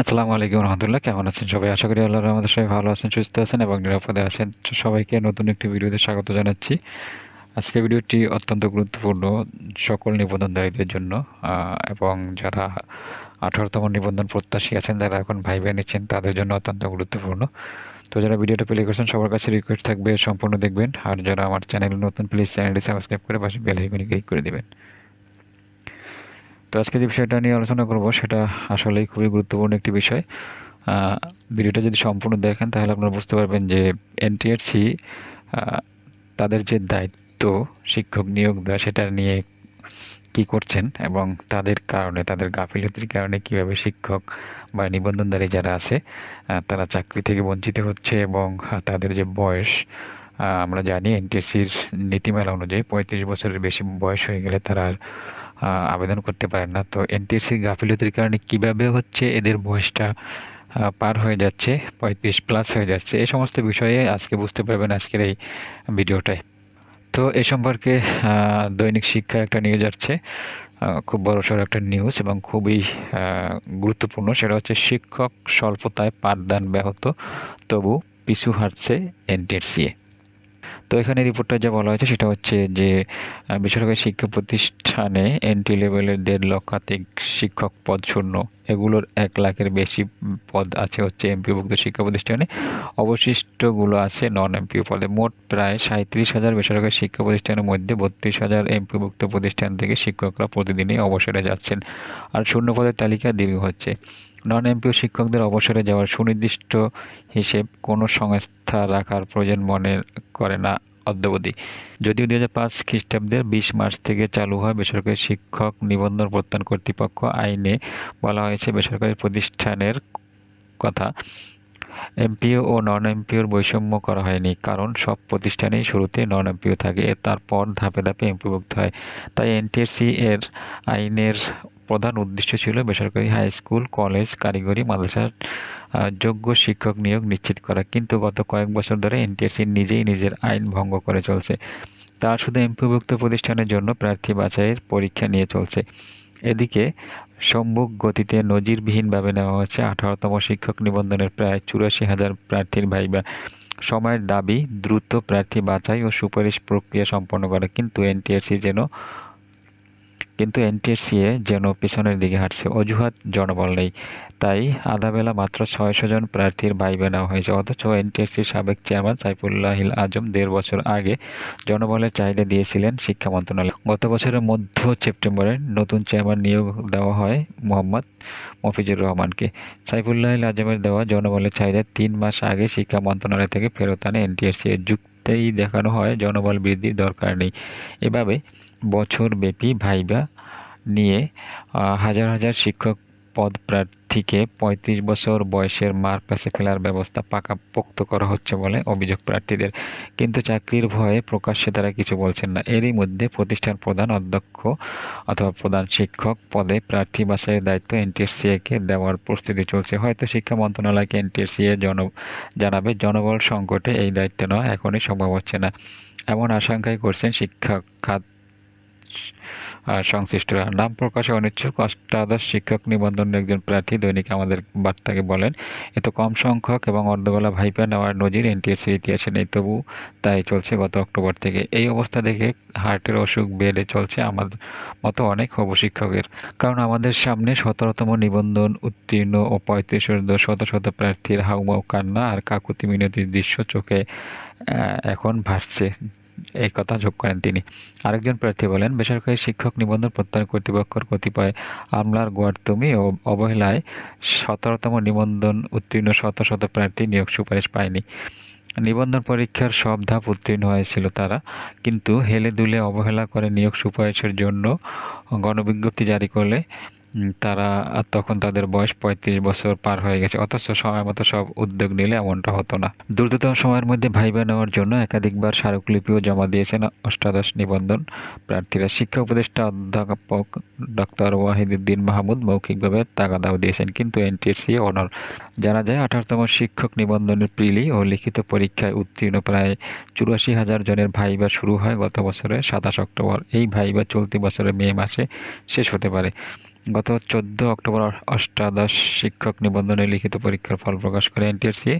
আসসালামু আলাইকুম রহমতুল্লাহ, কেমন আছেন সবাই? আশা করি আল্লাহর আমাদের সবাই ভালো আছেন, সুস্থ আছেন এবং নিরাপদে আছেন। সবাইকে নতুন একটি ভিডিওতে স্বাগত জানাচ্ছি। আজকে ভিডিওটি অত্যন্ত গুরুত্বপূর্ণ সকল নিবন্ধনধারীদের জন্য এবং যারা আঠারোতম নিবন্ধন প্রত্যাশী আছেন, যারা এখন ভাই ভাইবে নিচ্ছেন, তাদের জন্য অত্যন্ত গুরুত্বপূর্ণ। তো যারা ভিডিওটা প্লে করছেন, সবার কাছে রিকোয়েস্ট থাকবে, সম্পূর্ণ দেখবেন। আর যারা আমার চ্যানেলে নতুন প্লিজ চ্যানেলটি সাবস্ক্রাইব করে পাশে বেল ক্লিক করে দেবেন। তো আজকে যে বিষয়টা নিয়ে আলোচনা করব, সেটা আসলেই খুবই গুরুত্বপূর্ণ একটি বিষয়। ভিডিওটা যদি সম্পূর্ণ দেখেন, তাহলে আপনারা বুঝতে পারবেন যে এনটিআরসি তাদের যে দায়িত্ব শিক্ষক নিয়োগ দেওয়া, সেটা নিয়ে কি করছেন এবং তাদের কারণে, তাদের গাফিলতির কারণে কীভাবে শিক্ষক বা নিবন্ধনধারী যারা আছে তারা চাকরি থেকে বঞ্চিত হচ্ছে এবং তাদের যে বয়স আমরা জানি এনটিএসসির নীতিমালা অনুযায়ী পঁয়ত্রিশ বছরের বেশি বয়স হয়ে গেলে তারা আর আবেদন করতে পারেন না। তো এনটিএসসির গাফিলতির কারণে কীভাবে হচ্ছে এদের বয়সটা পার হয়ে যাচ্ছে, পঁয়ত্রিশ প্লাস হয়ে যাচ্ছে এই সমস্ত বিষয়ে আজকে বুঝতে পারবেন আজকের এই ভিডিওটায়। তো এ সম্পর্কে দৈনিক শিক্ষা একটা নিউজ আসছে খুব বড়সড় একটা নিউজ এবং খুবই গুরুত্বপূর্ণ, সেটা হচ্ছে শিক্ষক স্বল্পতায় পাঠদান ব্যাহত, তবু পিছু হাঁটছে এনটিএসসিএ তো এখানে রিপোর্টটা যা বলা হয়েছে সেটা হচ্ছে যে বেসরকারি শিক্ষা প্রতিষ্ঠানে এন্ট্রি লেভেলের দেড় লক্ষাধিক শিক্ষক পদ শূন্য। এগুলোর এক লাখের বেশি পদ আছে হচ্ছে এমপিভুক্ত শিক্ষা প্রতিষ্ঠানে। অবশিষ্টগুলো আছে নন এমপিও পদে। মোট প্রায় সাঁত্রিশ হাজার বেসরকারি শিক্ষা প্রতিষ্ঠানের মধ্যে বত্রিশ হাজার এমপিভুক্ত প্রতিষ্ঠান থেকে শিক্ষকরা প্রতিদিনই অবসরে যাচ্ছেন। আর শূন্য পদের তালিকা দীর্ঘ হচ্ছে। নন এমপিও শিক্ষকদের অবসরে যাওয়ার সুনির্দিষ্ট হিসেব কোনো সংস্থা রাখার প্রয়োজন মনে করে না অদ্যাবধি। যদিও দুই হাজার পাঁচ খ্রিস্টাব্দের বিশ মার্চ থেকে চালু হয় বেসরকারি শিক্ষক নিবন্ধন প্রত্যয়ন কর্তৃপক্ষ আইনে বলা হয়েছে বেসরকারি প্রতিষ্ঠানের কথা। এমপিও ও নন এমপিওর বৈষম্য করা হয়নি, কারণ সব প্রতিষ্ঠানেই শুরুতে নন এমপিও থাকে। তারপর ধাপে ধাপে এমপিভুক্ত হয়। তাই এনটিএসসি এর আইনের প্রধান উদ্দেশ্য ছিল বেসরকারি হাই স্কুল, কলেজ, কারিগরি, মাদ্রাসার যোগ্য শিক্ষক নিয়োগ নিশ্চিত করা। কিন্তু গত কয়েক বছর ধরে এনটিএসসি নিজেই নিজের আইন ভঙ্গ করে চলছে। তা শুধু এমপিভুক্ত প্রতিষ্ঠানের জন্য প্রার্থী বাছাইয়ের পরীক্ষা নিয়ে চলছে। এদিকে সম্মুখ গতিতে নজিরবিহীনভাবে নেওয়া হচ্ছে আঠারোতম শিক্ষক নিবন্ধনের প্রায় চুরাশি হাজার প্রার্থীর ভাইবা। সময়ের দাবি, দ্রুত প্রার্থী বাছাই ও সুপারিশ প্রক্রিয়া সম্পন্ন করে, কিন্তু এনটিআরসি যেন কিন্তু এনটিএসসিএ যেন পিছনের দিকে হাঁটছে। অজুহাত জনবল নেই। তাই আধাবেলা মাত্র ছয়শো জন প্রার্থীর বাইবে নেওয়া হয়েছে। অথচ এনটিএসসির সাবেক চেয়ারম্যান সাইফুল্লাহিল আজম দেড় বছর আগে জনবলের চাহিদা দিয়েছিলেন শিক্ষা মন্ত্রণালয়। গত বছরের মধ্য সেপ্টেম্বরে নতুন চেয়ারম্যান নিয়োগ দেওয়া হয় মোহাম্মদ মফিজুর রহমানকে। সাইফুল্লাহিল আজমের দেওয়া জনবলের চাহিদা তিন মাস আগে শিক্ষা মন্ত্রণালয় থেকে ফেরত আনে এনটিএসসি এর যুক্তিই দেখানো হয় জনবল বৃদ্ধির দরকার নেই। এভাবে বছরব্যাপী ভাইবা নিয়ে হাজার হাজার শিক্ষক পদ প্রার্থীকে পঁয়ত্রিশ বছর বয়সের মার কাছে ফেলার ব্যবস্থা পাকাপোক্ত করা হচ্ছে বলে অভিযোগ প্রার্থীদের। কিন্তু চাকরির ভয়ে প্রকাশ্যে তারা কিছু বলছেন না। এরই মধ্যে প্রতিষ্ঠান প্রধান অধ্যক্ষ অথবা প্রধান শিক্ষক পদে প্রার্থী বাছাইয়ের দায়িত্ব এনটিএসসিএকে দেওয়ার প্রস্তুতি চলছে। হয়তো শিক্ষা মন্ত্রণালয়কে এনটিএসসিএ জন, জানাবে, জনবল সংকটে এই দায়িত্ব নেওয়া এখনই সম্ভব হচ্ছে না। এমন আশঙ্কাই করছেন শিক্ষা খাত সংশ্লিষ্টরা নাম প্রকাশে অনিচ্ছুক অষ্টাদশ শিক্ষক নিবন্ধনের একজন প্রার্থী দৈনিক আমাদের বার্তাকে বলেন এত কম সংখ্যক এবং অর্ধবেলা ভাইপা নেওয়ার নজির এনটিএসসির ইতিহাসে নেই, তবু তাই চলছে গত অক্টোবর থেকে। এই অবস্থা দেখে হার্টের অসুখ বেড়ে চলছে আমাদের মতো অনেক হবু শিক্ষকের। কারণ আমাদের সামনে সতেরোতম নিবন্ধন উত্তীর্ণ ও পঁয়ত্রিশ শত শত প্রার্থীর হাউমাউ কান্না আর কাকুতি মিনতির দৃশ্য চোখে এখন ভাসছে। এই কথা যোগ করেন তিনি। আরেকজন প্রার্থী বলেন, বেসরকারি শিক্ষক নিবন্ধন প্রত্যয়ন কর্তৃপক্ষের কতিপয় আমলার গোয়ারতুমি ও অবহেলায় সতেরোতম নিবন্ধন উত্তীর্ণ শত শত প্রার্থী নিয়োগ সুপারিশ পায়নি। নিবন্ধন পরীক্ষার সব ধাপ উত্তীর্ণ হয়েছিল তারা, কিন্তু হেলে দুলে অবহেলা করে নিয়োগ সুপারিশের জন্য গণবিজ্ঞপ্তি জারি করলে তারা তখন তাদের বয়স পঁয়ত্রিশ বছর পার হয়ে গেছে। অথচ সময় মতো সব উদ্যোগ নিলে এমনটা হতো না। দ্রুততম সময়ের মধ্যে ভাইবা নেওয়ার জন্য একাধিকবার স্মারকলিপিও জমা দিয়েছেন অষ্টাদশ নিবন্ধন প্রার্থীরা। শিক্ষা উপদেষ্টা অধ্যাপক ডক্টর ওয়াহিদুদ্দিন মাহমুদ মৌখিকভাবে তাগাদাও দিয়েছেন, কিন্তু এনটিএসসি অনর জানা যায়, আঠারোতম শিক্ষক নিবন্ধনের প্রিলি ও লিখিত পরীক্ষায় উত্তীর্ণ প্রায় চুরাশি হাজার জনের ভাইবা শুরু হয় গত বছরের সাতাশ অক্টোবর। এই ভাইবা চলতি বছরের মে মাসে শেষ হতে পারে। গত চোদ্দ অক্টোবর অষ্টাদশ শিক্ষক নিবন্ধনে লিখিত পরীক্ষার ফল প্রকাশ করে এনটিআরসি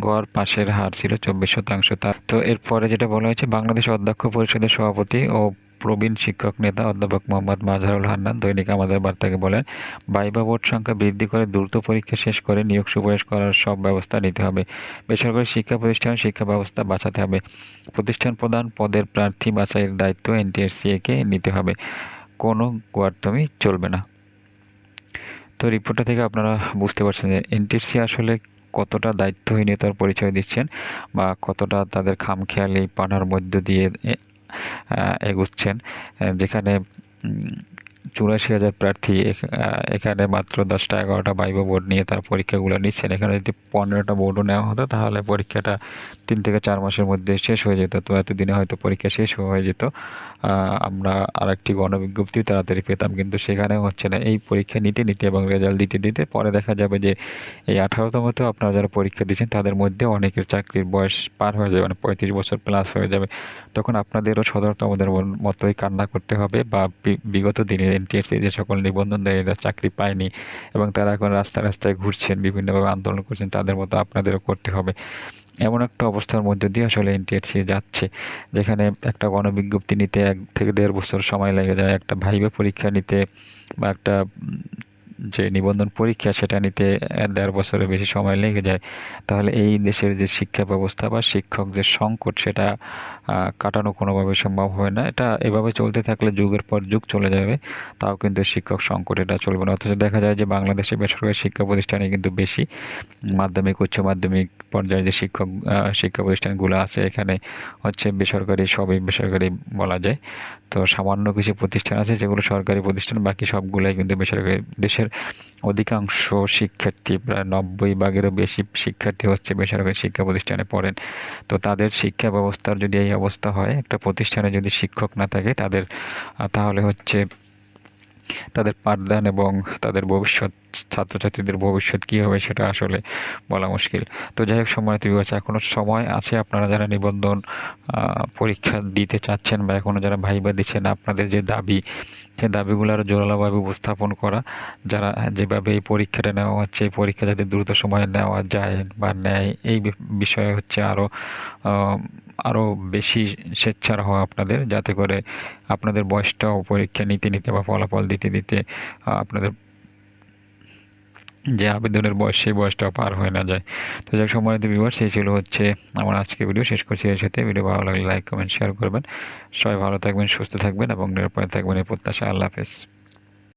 গড় পাশের হার ছিল চব্বিশ শতাংশ তা তো এরপরে যেটা বলা হয়েছে, বাংলাদেশ অধ্যক্ষ পরিষদের সভাপতি ও প্রবীণ শিক্ষক নেতা অধ্যাপক মোহাম্মদ মাজহারুল হান্নান দৈনিক আমাদের বার্তাকে বলেন, বাইবা বোর্ড সংখ্যা বৃদ্ধি করে দ্রুত পরীক্ষা শেষ করে নিয়োগ সুপারিশ করার সব ব্যবস্থা নিতে হবে। বেসরকারি শিক্ষা প্রতিষ্ঠান শিক্ষা ব্যবস্থা বাঁচাতে হবে। প্রতিষ্ঠান প্রধান পদের প্রার্থী বাছাইয়ের দায়িত্ব এনটিআরসিএকে নিতে হবে। কোনো গোয়ার্তমি চলবে না। তো রিপোর্টটা থেকে আপনারা বুঝতে পারছেন যে এনটিএসসি আসলে কতটা দায়িত্বহীনতার পরিচয় দিচ্ছেন বা কতটা তাদের খামখেয়ালি পানার মধ্য দিয়ে এগুচ্ছেন। যেখানে চুরাশি হাজার প্রার্থী এখানে মাত্র দশটা এগারোটা বাইবো বোর্ড নিয়ে তার পরীক্ষাগুলো নিচ্ছেন। এখানে যদি পনেরোটা বোর্ডও নেওয়া হতো, তাহলে পরীক্ষাটা তিন থেকে চার মাসের মধ্যে শেষ হয়ে যেত। তো এতদিনে হয়তো পরীক্ষা শেষ হয়ে যেত। আমরা আরেকটি গণবিজ্ঞপ্তি তাড়াতাড়ি পেতাম, কিন্তু সেখানে হচ্ছে না। এই পরীক্ষা নিতে নিতে এবং রেজাল্ট দিতে দিতে পরে দেখা যাবে যে এই আঠারোতমতেও আপনারা যারা পরীক্ষা দিচ্ছেন তাদের মধ্যে অনেকের চাকরির বয়স পার হয়ে যাবে মানে পঁয়ত্রিশ বছর প্লাস হয়ে যাবে। তখন আপনাদেরও সদরতমদের মতোই কান্না করতে হবে বা বিগত দিনে এনটিএসসি যে সকল নিবন্ধন নিবন্ধনধারীরা চাকরি পায়নি এবং তারা এখন রাস্তায় রাস্তায় ঘুরছেন, বিভিন্নভাবে আন্দোলন করছেন, তাদের মতো আপনাদেরও করতে হবে। এমন একটা অবস্থার মধ্য দিয়ে আসলে এনটিএসসি যাচ্ছে, যেখানে একটা গণবিজ্ঞপ্তি নিতে এক থেকে দেড় বছর সময় লেগে যায়, একটা ভাইবে পরীক্ষা নিতে বা একটা যে নিবন্ধন পরীক্ষা সেটা নিতে দেড় বছরের বেশি সময় লেগে যায়, তাহলে এই দেশের যে শিক্ষা ব্যবস্থা বা শিক্ষক যে সংকট সেটা কাটানো কোনোভাবে সম্ভব হয় না। এটা এভাবে চলতে থাকলে যুগের পর যুগ চলে যাবে, তাও কিন্তু শিক্ষক সংকট এটা চলবে না। অথচ দেখা যায় যে বাংলাদেশে বেসরকারি শিক্ষা প্রতিষ্ঠানে কিন্তু বেশি মাধ্যমিক, উচ্চ মাধ্যমিক পর্যায়ে যে শিক্ষক শিক্ষা প্রতিষ্ঠানগুলো আছে, এখানে হচ্ছে বেসরকারি, সবই বেসরকারি বলা যায়। তো সামান্য কিছু প্রতিষ্ঠান আছে যেগুলো সরকারি প্রতিষ্ঠান, বাকি সবগুলোই কিন্তু বেসরকারি দেশের অধিকাংশ শিক্ষার্থী, প্রায় নব্বই ভাগেরও বেশি শিক্ষার্থী হচ্ছে বেসরকারি শিক্ষা প্রতিষ্ঠানে পড়েন। তো তাদের শিক্ষা ব্যবস্থার যদি এই অবস্থা হয়, একটা প্রতিষ্ঠানে যদি শিক্ষক না থাকে, তাদের তাহলে হচ্ছে তাদের পাঠদান এবং তাদের ভবিষ্যৎ, ছাত্রছাত্রীদের ভবিষ্যৎ কী হবে সেটা আসলে বলা মুশকিল। তো যাই হোক, সম্মানিত বিবাস এখনও সময় আছে। আপনারা যারা নিবন্ধন পরীক্ষা দিতে চাচ্ছেন বা এখনও যারা ভাইবা দিচ্ছেন, আপনাদের যে দাবি সেই দাবিগুলো আরও জোরালোভাবে উপস্থাপন করা। যারা যেভাবে এই পরীক্ষাটা নেওয়া হচ্ছে, এই পরীক্ষা যাতে দ্রুত সময়ে নেওয়া যায় বা নেয়, এই বিষয়ে হচ্ছে আরও আরও বেশি স্বেচ্ছার হওয়া আপনাদের, যাতে করে আপনাদের বয়সটাও পরীক্ষা নিতে নিতে বা ফলাফল দিতে দিতে আপনাদের যে আবেদনের বয়স, সেই বয়সটাও পার হয়ে না যায়। তো যাক, সম্মানিত ভিউয়ার সেই ছিল হচ্ছে আমার আজকে ভিডিও শেষ করছি এর সাথে। ভিডিও ভালো লাগলে লাইক কমেন্ট শেয়ার করবেন। সবাই ভালো থাকবেন, সুস্থ থাকবেন এবং নিরাপদে থাকবেন এই প্রত্যাশা আল্লাহ হাফেজ।